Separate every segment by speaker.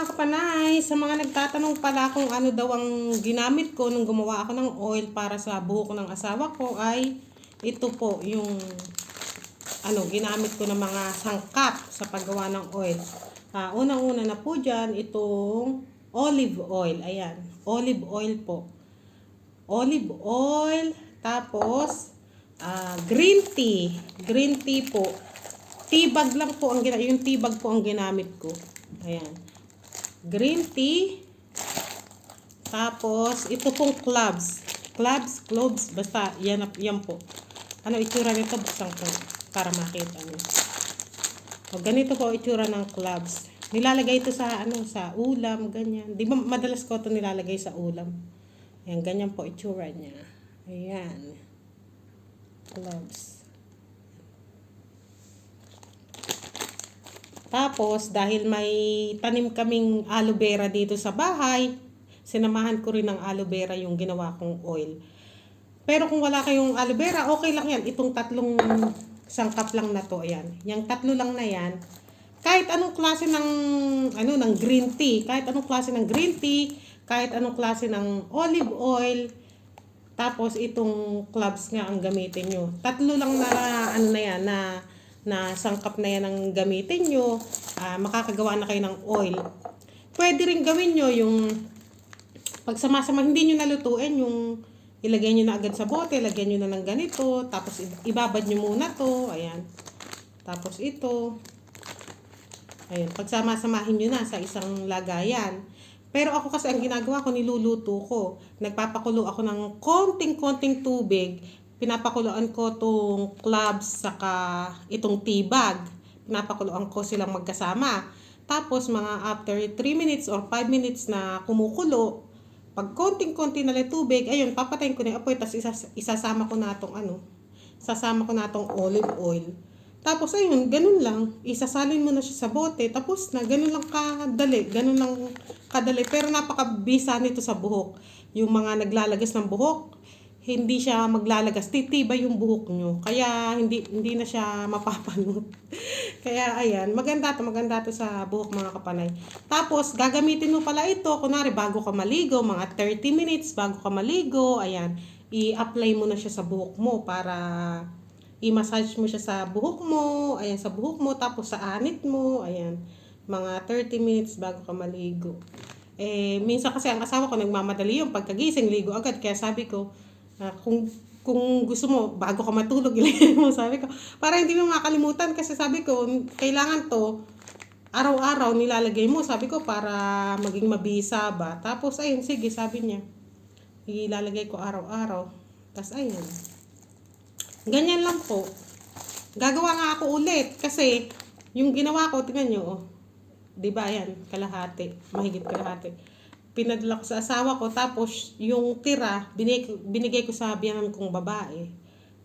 Speaker 1: mga kapanay, sa mga nagtatanong pala kung ano daw ang ginamit ko nung gumawa ako ng oil para sa buhok ng asawa ko ay ito po yung ano ginamit ko ng mga sangkap sa paggawa ng oil. Ah, unang-una na po dyan, itong olive oil. Ayan, olive oil po. Olive oil, tapos ah, green tea. Green tea po. Tibag lang po ang gina- yung tibag po ang ginamit ko. Ayan. Green tea. Tapos, ito pong clubs. Clubs, cloves, basta yan, yan po. Ano itsura nito? Buksan ko para makita niyo. O, ganito po itsura ng clubs. Nilalagay ito sa ano sa ulam, ganyan. Di ba madalas ko ito nilalagay sa ulam? Ayan, ganyan po itsura niya. Ayan. Clubs. Tapos, dahil may tanim kaming aloe vera dito sa bahay, sinamahan ko rin ng aloe vera yung ginawa kong oil. Pero kung wala kayong aloe vera, okay lang yan. Itong tatlong sangkap lang na to, ayan. Yung tatlo lang na yan. Kahit anong klase ng, ano, ng green tea, kahit anong klase ng green tea, kahit anong klase ng olive oil, tapos itong clubs nga ang gamitin nyo. Tatlo lang na, ano na yan, na na sangkap na yan ang gamitin nyo, ah, makakagawa na kayo ng oil. Pwede rin gawin nyo yung pagsama-sama, hindi nyo nalutuin yung ilagay nyo na agad sa bote, lagyan nyo na ng ganito, tapos ibabad nyo muna to, ayan. Tapos ito, ayan, pagsama-samahin nyo na sa isang lagayan. Pero ako kasi ang ginagawa ko, niluluto ko. Nagpapakulo ako ng konting-konting tubig pinapakuluan ko tong clubs saka itong tea bag. Pinapakuluan ko silang magkasama. Tapos mga after 3 minutes or 5 minutes na kumukulo, pag konting-konti na tubig, ayun, papatayin ko na yung apoy, tapos isas- isasama ko na itong ano, sasama ko na itong olive oil. Tapos ayun, ganun lang. Isasalin mo na siya sa bote. Tapos na, ganun lang kadali. Ganun lang kadali. Pero napakabisa nito sa buhok. Yung mga naglalagas ng buhok, hindi siya maglalagas. Titibay yung buhok nyo. Kaya hindi hindi na siya mapapanood. Kaya ayan, maganda to, maganda to sa buhok mga kapanay. Tapos gagamitin mo pala ito, kunwari bago ka maligo, mga 30 minutes bago ka maligo, ayan, i-apply mo na siya sa buhok mo para i-massage mo siya sa buhok mo, ayan, sa buhok mo, tapos sa anit mo, ayan, mga 30 minutes bago ka maligo. Eh, minsan kasi ang asawa ko nagmamadali yung pagkagising, ligo agad, kaya sabi ko, ah, kung kung gusto mo, bago ka matulog, ilagay mo, sabi ko, para hindi mo makalimutan, kasi sabi ko, kailangan to, araw-araw nilalagay mo, sabi ko, para maging mabisa ba. Tapos, ayun, sige, sabi niya, ilalagay ko araw-araw. Tapos, ayun. Ganyan lang po. Gagawa nga ako ulit kasi yung ginawa ko, tingnan nyo, oh. 'Di ba yan, kalahati, mahigit kalahati. Pinadala ko sa asawa ko, tapos yung tira, binigay, binigay ko sa biyanan kong babae.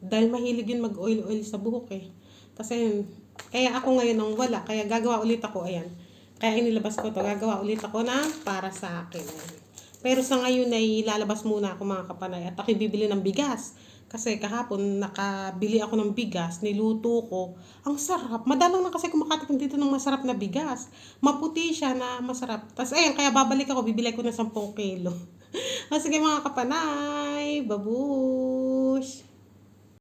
Speaker 1: Dahil mahilig yun mag-oil-oil sa buhok eh. Tapos ayun, kaya ako ngayon ang wala, kaya gagawa ulit ako, ayan. Kaya inilabas ko to, gagawa ulit ako na para sa akin. Pero sa ngayon ay lalabas muna ako mga kapanay at ako bibili ng bigas. Kasi kahapon nakabili ako ng bigas, niluto ko. Ang sarap. Madalang na kasi kumakatik dito ng masarap na bigas. Maputi siya na masarap. Tapos ayun, kaya babalik ako, bibili ko ng 10 kilo. o sige mga kapanay, babush!